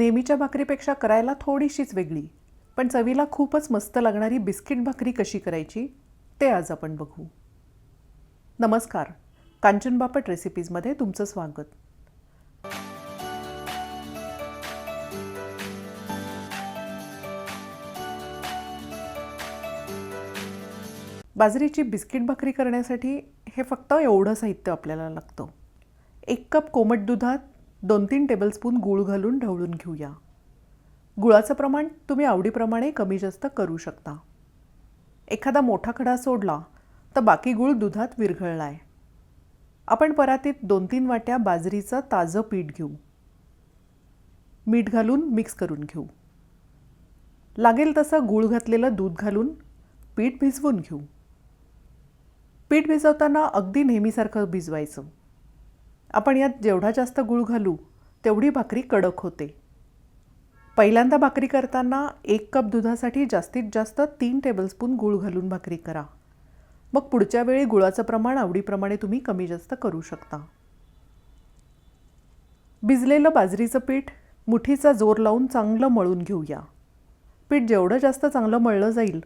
नेहमीच्या भाकरीपेक्षा करायला थोडीशीच वेगळी. पण चवीला खूपच मस्त लागणारी बिस्किट भाकरी कशी करायची ते आज आपण बघू. नमस्कार. कांचन बापट रेसिपीजमध्ये तुमचं स्वागत. बाजरीची बिस्किट भाकरी करण्यासाठी हे फक्त एवढं साहित्य आपल्याला लागतं. एक कप कोमट दुधात दोन तीन टेबलस्पून गूळ घालून ढवळून घेऊया. गुळाचं प्रमाण तुम्ही आवडीप्रमाणे कमी जास्त करू शकता. एखादा मोठा खडा सोडला तर बाकी गूळ दुधात विरघळला आहे आपण परातीत दोन तीन वाट्या बाजरीचं ताजं पीठ घेऊ. मीठ घालून मिक्स करून घेऊ. लागेल तसं गूळ घातलेलं दूध घालून पीठ भिजवून घेऊ. पीठ भिजवताना अगदी नेहमीसारखं भिजवायचं. आपण यात जेवढा जास्त गूळ घालू तेवढी भाकरी कडक होते. पहिल्यांदा भाकरी करताना एक कप दुधासाठी जास्तीत जास्त तीन टेबलस्पून गूळ घालून भाकरी करा. मग पुढच्या वेळी गुळाचं प्रमाण आवडीप्रमाणे तुम्ही कमी जास्त करू शकता. भिजलेलं बाजरीचं पीठ मुठीचा जोर लावून चांगलं मळून घेऊया. पीठ जेवढं जास्त चांगलं मळलं जाईल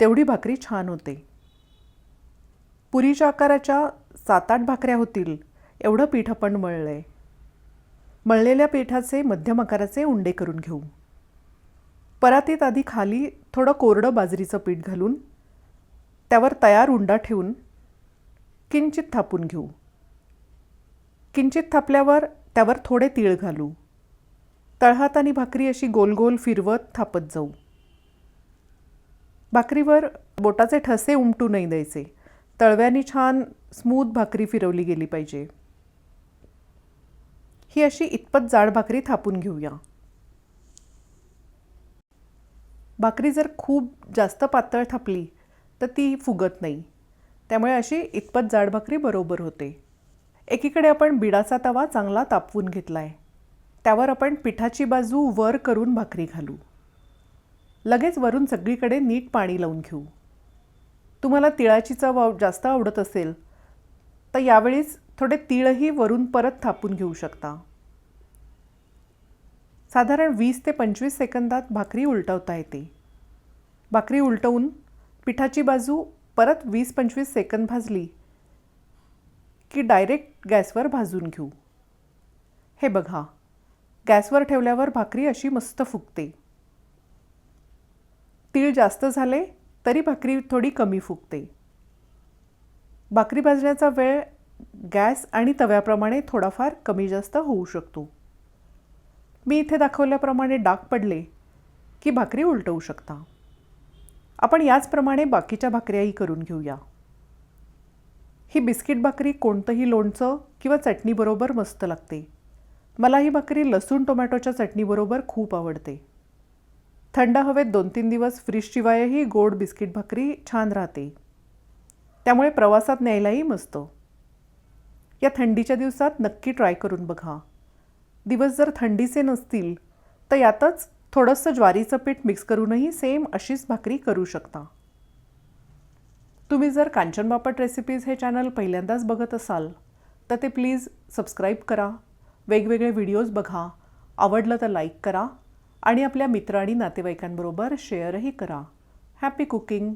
तेवढी भाकरी छान होते. पुरीच्या आकाराच्या सात आठ भाकऱ्या होतील. एवढं पीठ आपण मळलं आहे मळलेल्या पिठाचे मध्यम आकाराचे उंडे करून घेऊ. परातीत आधी खाली थोडं कोरडं बाजरीचं पीठ घालून त्यावर तयार उंडा ठेवून किंचित थापून घेऊ. किंचित थापल्यावर त्यावर थोडे तीळ घालू. तळहातानी भाकरी अशी गोल गोल फिरवत थापत जाऊ. भाकरीवर बोटाचे ठसे उमटू नाही द्यायचे. तळव्यानी छान स्मूथ भाकरी फिरवली गेली पाहिजे. ही अशी इतपत जाड भाकरी थापून घेऊया. भाकरी जर खूप जास्त पातळ थापली तर ती फुगत नाही. त्यामुळे अशी इतपत जाड भाकरी बरोबर होते. एकीकडे आपण बिडाचा तवा चांगला तापवून घेतला आहे त्यावर आपण पिठाची बाजू वर करून भाकरी घालू. लगेच वरून सगळीकडे नीट पाणी लावून घेऊ. तुम्हाला तिळाची चव जास्त आवडत असेल तर यावेळीच थोडे तिळही वरून परत थापून घेऊ शकता. साधारण वीस ते पंचवीस सेकंदात भाकरी उलटवता येते. भाकरी उलटवून पिठाची बाजू परत वीस पंचवीस सेकंद भाजली की डायरेक्ट गॅसवर भाजून घेऊ. हे बघा गॅसवर ठेवल्यावर भाकरी अशी मस्त फुगते. तीळ जास्त झाले तरी भाकरी थोडी कमी फुगते. भाकरी भाजण्याचा वेळ गॅस आणि तव्याप्रमाणे थोडाफार कमी जास्त होऊ शकतो. मी इथे दाखवल्याप्रमाणे डाग पडले की भाकरी उलटवू शकता. आपण याचप्रमाणे बाकीच्या भाकऱ्याही करून घेऊया. ही बिस्किट भाकरी कोणतंही लोणचं किंवा चटणीबरोबर मस्त लागते. मला ही भाकरी लसूण टोमॅटोच्या चटणीबरोबर खूप आवडते. थंड हवेत दोन तीन दिवस फ्रीजशिवायही गोड बिस्किट भाकरी छान राहते. त्यामुळे प्रवासात न्यायलाही मस्त. या थंडीच्या दिवसात नक्की ट्राय करून बघा. दिवस जर थंडीचे नसतील तर यातच थोडंसं ज्वारीचं पीठ मिक्स करूनही सेम अशीच भाकरी करू शकता. तुम्ही जर कांचन बापट रेसिपीज हे चॅनल पहिल्यांदाच बघत असाल तर ते प्लीज सबस्क्राईब करा. वेगवेगळे व्हिडिओज बघा. आवडलं तर लाईक करा आणि आपल्या मित्र आणि नातेवाईकांबरोबर शेअरही करा. Happy cooking